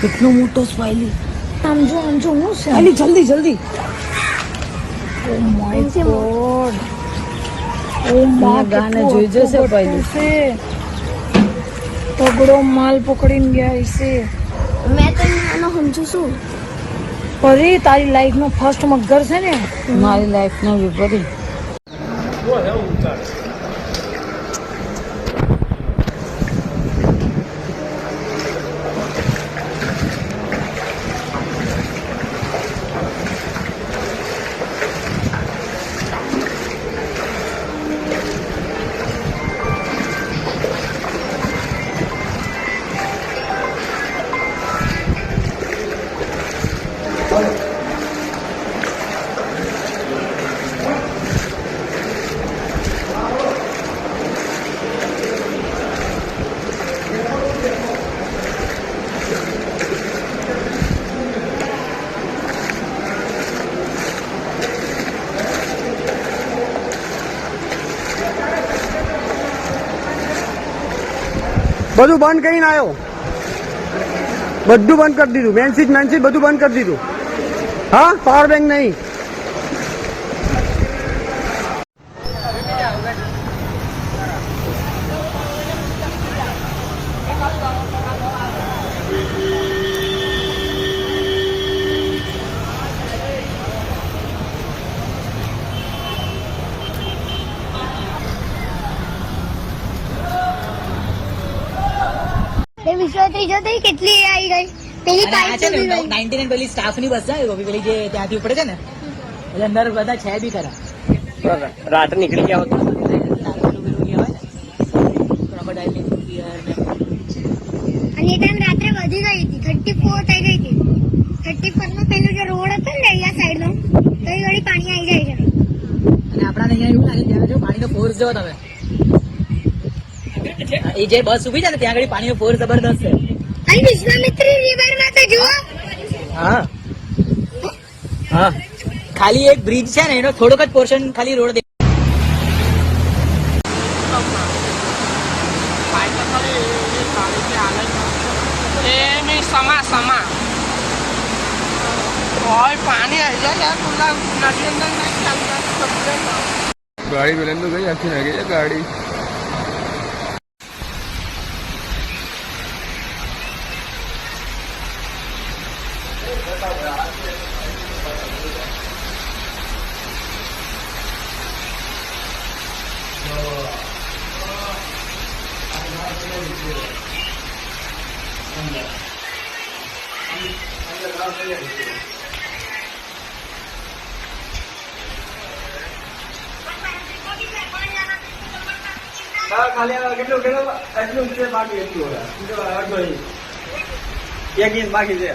કેટલો મોટો સ્વાઈલી આમ જો આમ જો હું છે જલ્દી જલ્દી ઓ માય ગોડ ઓ માં ગાને જોઈ જશે પહેલી. તગડો માલ પકડીને ગયા છે મેં તો નાનો સમજુ છું પરી તારી લાઈફ નો ફર્સ્ટ મગર છે ને મારી લાઈફ નો બધું બંધ કરીને આવ્યો બધું બંધ કરી દીધું. મેન સ્વિચ મેન સ્વિચ બધું બંધ કરી દીધું. હા? પાવર બેંક નહીં. વિશ્વત્રી જો તઈ કેટલી આવી ગઈ? પેલી અને આ પાઇપ છે ને ઊભી રહી. 99 પેલી સ્ટાફ બસ છે ગોપી પેલી જે ત્યાંથી ઉપડે છે ને એટલે અંદર બધા છે બી ખરા. રાત નીકળી ગયા હોત અને એ ટાઈમ રાત્રે વધી ગઈ હતી થર્ટી ફોર થઈ ગઈ હતી. થર્ટી ફોર નો પેલું જે રોડ હતો ને અહીંયા સાઈડ નો તો એ વળી પાણી આવી જાય છે. અને આપણાને અહીંયા એવું લાગે ત્યાં જો પાણીનો ફોર્સ જો તમે. એ જે બસ ઊભી છે ને ત્યાં આગળ પાણીનો ફોર જબરદસ્ત છે. અને વિશ્વામિત્રી રિવરમાં તો જુઓ. હા. હા. ખાલી એક બ્રિજ છે ને એનો થોડોક જ પોર્શન ખાલી રોડ સમા સમા પાણી આવી જાય નદી અંદર ગાડી પેલા તો ગઈ આખી નાખી છે ગાડી. ખાલી કેટલું કેટલું એટલું બાકી એટલું એક ઇંચ બાકી છે.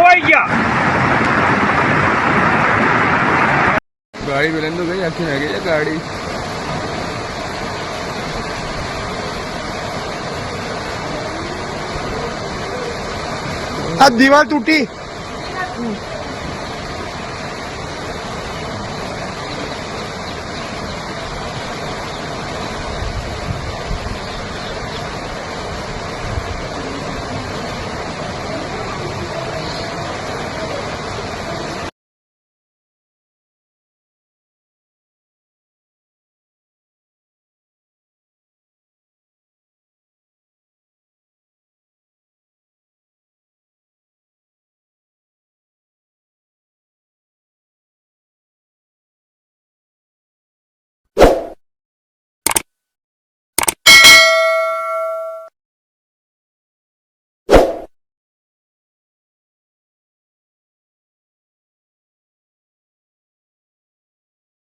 કાન તો ધોવાઈ ગયા ગાડી પેલા તો ગઈ આખી નાખી છે ગાડી આ દિવાલ તૂટી